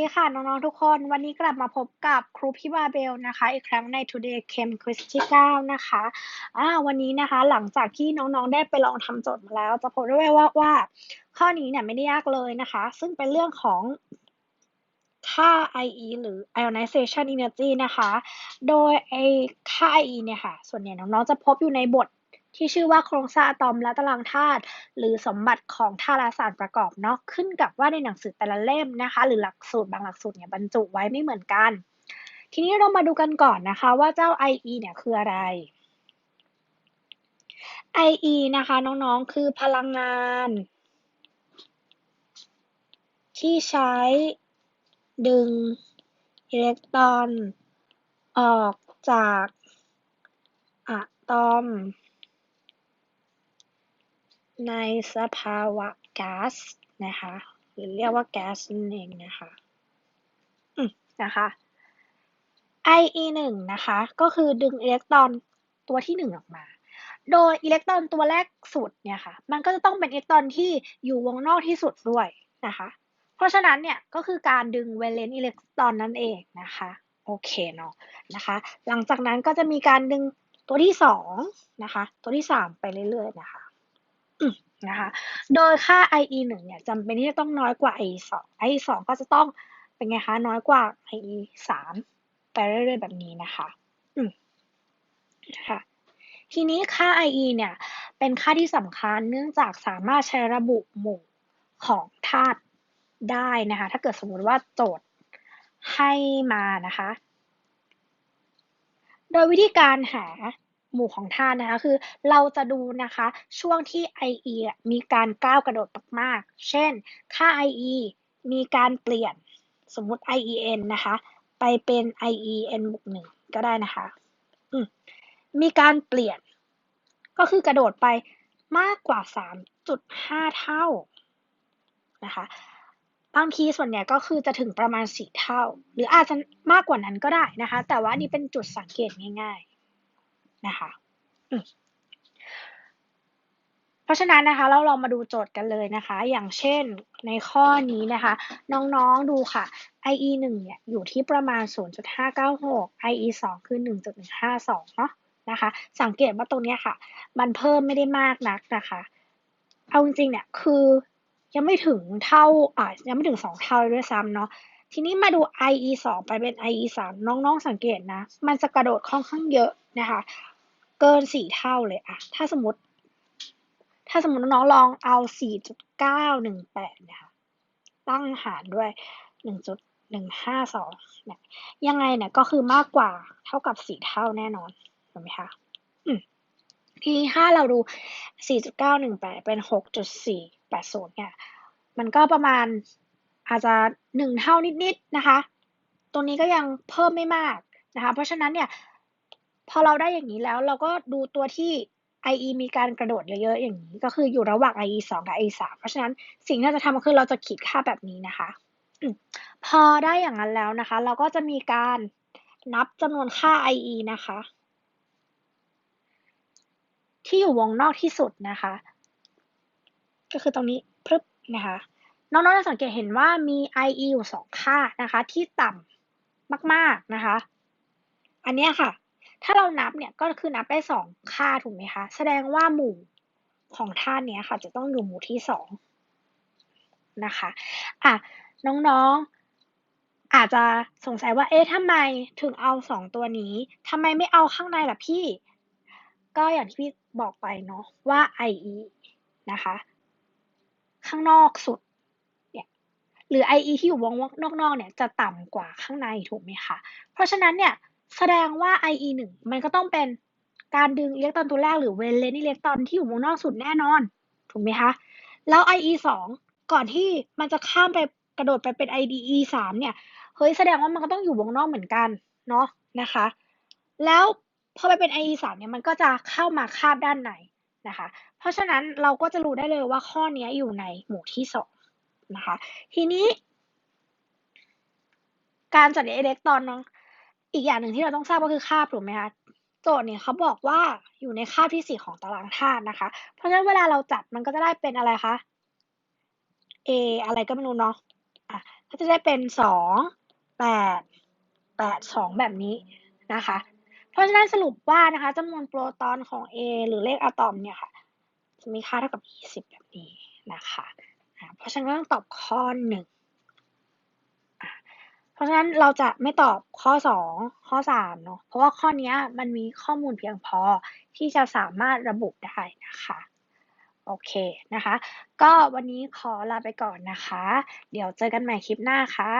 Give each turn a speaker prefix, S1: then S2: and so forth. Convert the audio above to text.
S1: สวัสดีค่ะ น้อง ๆ ทุกคนวันนี้กลับมาพบกับครูพี่บาเบลนะคะ อีกครั้งใน Today Chem Quiz ที่ 9 นะคะอ่าวันนี้นะคะหลังจากที่น้อง ๆ ได้ไปลองทำโจทย์มาแล้ว จะพบได้ว่าว่า ข้อนี้เนี่ยไม่ได้ยากเลยนะคะ ซึ่งเป็นเรื่องของค่า IE หรือ ionization energy นะคะ โดยไอค่า IE เนี่ยค่ะ ส่วนใหญ่น้อง ๆ จะพบอยู่ในบท ที่ชื่อว่าโครงสร้างอะตอมและตารางธาตุหรือสมบัติของธาตุและสารประกอบเนาะขึ้นกับว่าในหนังสือแต่ละเล่มนะคะ หรือหลักสูตรบางหลักสูตรเนี่ยบรรจุไว้ไม่เหมือนกัน ทีนี้เรามาดูกันก่อนนะคะว่าเจ้า IE เนี่ยคืออะไร IE นะคะน้องๆคือพลังงาน ที่ใช้ดึงอิเล็กตรอนออกจากอะตอม ในสภาวะก๊าซนะคะ หรือเรียกว่าแก๊สนั่นเองนะคะนะคะ IE 1นะคะ ก็คือดึงอิเล็กตรอนตัวที่ 1 ออกมา โดยอิเล็กตรอนตัวแรกสุดเนี่ยค่ะ มันก็จะต้องเป็นอิเล็กตรอนที่อยู่วงนอกที่สุดด้วยนะคะ เพราะฉะนั้นเนี่ยก็คือการดึงเวเลนต์อิเล็กตรอนนั่นเองนะคะ โอเคเนาะนะคะ หลังจากนั้นก็จะมีการดึงตัวที่2นะคะ ตัวที่ 3 ไปเรื่อยๆนะคะ นะคะ โดยค่า IE 1เนี่ยจำเป็นที่จะต้องน้อยกว่า IE 2 IE 2ก็จะต้องเป็นไงคะน้อยกว่า IE 3ไปเรื่อยๆแบบนี้นะคะอืมนะคะทีนี้ค่า IE เนี่ยเป็นค่าที่สำคัญเนื่องจากสามารถใช้ระบุหมู่ของธาตุได้นะคะ ถ้าเกิดสมมติว่าโจทย์ให้มานะคะ โดยวิธีการหา หมู่ของธาตุนะคะคือเราจะดูนะคะช่วงที่ IE มีการก้าวกระโดดมากๆ เช่น ค่า IE มีการเปลี่ยนสมมุติ IEN นะคะ ไปเป็น IEN บวกหนึ่งก็ได้นะคะมีการเปลี่ยน ก็คือกระโดดไปมากกว่า 3.5 เท่านะคะบางทีส่วนใหญ่ก็คือจะถึงประมาณ 4 เท่า หรืออาจจะมากกว่านั้นก็ได้นะคะ แต่ว่านี่เป็นจุดสังเกตง่ายๆ นะคะเพราะฉะนั้นนะคะ เราลองมาดูโจทย์กันเลยนะคะ อย่างเช่นในข้อนี้นะคะ น้องๆดูค่ะ IE 1เนี่ยอยู่ที่ประมาณ 0.596 IE 2คือ 1.152 เนาะนะคะ สังเกตว่าตรงนี้ค่ะ มันเพิ่มไม่ได้มากนักนะคะ เอาจริงๆเนี่ยคือยังไม่ถึงเท่าอ่ายังไม่ถึงสองเท่าด้วยซ้ำเนาะ ทีนี้มาดู IE 2ไปเป็น IE 3น้องๆสังเกตนะ มันจะกระโดดค่อนข้างเยอะนะคะ เกินสี่เท่าเลยอะถ้าสมมติ ถ้าสมมติน้องลองเอา 4.918นะคะ ตั้งหารด้วย 1.152เนี่ยยังไงเนี่ยก็คือมากกว่าเท่ากับสี่เท่าแน่นอนถูกไหมคะทีนี้ถ้าเราดู 4.918 เป็น 6.480เนี่ย มันก็ประมาณ อาจจะ 1 เท่านิดๆนะคะ ตรงนี้ก็ยังเพิ่มไม่มากนะคะ เพราะฉะนั้นเนี่ยพอเราได้อย่างนี้แล้วเราก็ดูตัวที่ IE มีการกระโดดเยอะๆอย่างนี้ ก็คืออยู่ระหว่าง IE 2 กับ IE 3เพราะฉะนั้นสิ่งที่เราจะทำคือเราจะขีดค่าแบบนี้นะคะ พอได้อย่างนั้นแล้วนะคะ เราก็จะมีการนับจำนวนค่า IE นะคะ ที่อยู่วงนอกที่สุดนะคะ ก็คือตรงนี้พรึบนะคะ น้องๆจะสังเกตเห็นว่ามี IE อยู่สองค่านะคะ ที่ต่ำมากๆนะคะ อันนี้ค่ะ ถ้าเรานับเนี่ยก็คือนับได้สองค่าถูกไหมคะ แสดงว่าหมู่ของท่านี้ค่ะ จะต้องอยู่หมู่ที่สองนะคะอะน้องๆ อาจจะสงสัยว่าเอ๊ะทำไมถึงเอาสองตัวนี้ทำไมไม่เอาข้างในล่ะพี่ ก็อย่างที่พี่บอกไปเนาะว่า IE นะคะ ข้างนอกสุด หรือ IE ที่อยู่วงนอกๆเนี่ยจะต่ำกว่าข้างในถูกไหมคะ เพราะฉะนั้นเนี่ยแสดงว่า IE 1 มันก็ต้องเป็นการดึงอิเล็กตรอนตัวแรกหรือเวเลนอิเล็กตรอนที่อยู่วงนอกสุดแน่นอน ถูกไหมคะ แล้ว IE 2 ก่อนที่มันจะข้ามไปกระโดดไปเป็น IDE 3เนี่ยเฮ้ยแสดงว่ามันก็ต้องอยู่วงนอกเหมือนกันเนาะนะคะ แล้วพอไปเป็น IE 3เนี่ยมันก็จะเข้ามาคาบด้านในนะคะ เพราะฉะนั้นเราก็จะรู้ได้เลยว่าข้อนี้อยู่ในหมู่ที่ 2 นะคะ ทีนี้ การจัดอิเล็กตรอนอีกอย่างหนึ่งที่เราต้องทราบก็คือคาบถูกไหมคะโจทย์เนี่ยเขาบอกว่าอยู่ในคาบที่4ของตารางธาตุนะคะ เพราะฉะนั้นเวลาเราจัดมันก็จะได้เป็นอะไรคะ A อะไรก็ไม่รู้เนาะะก็จะได้เป็นสองแปดแปดสองแบบนี้นะคะ เพราะฉะนั้นสรุปว่านะคะจำนวนโปรตอนของ A หรือเลขอะตอมเนี่ยค่ะ จะมีค่าเท่ากับ 20 แบบนี้นะคะอ่าเพราะฉันก็ต้องตอบข้อหนึ่งเพราะฉะนั้นเราจะไม่ตอบข้อสองข้อสามเนาะเพราะว่าข้อนี้มันมีข้อมูลเพียงพอที่จะสามารถระบุได้นะคะโอเคนะคะ ก็วันนี้ขอลาไปก่อนนะคะ เดี๋ยวเจอกันใหม่คลิปหน้าค่ะ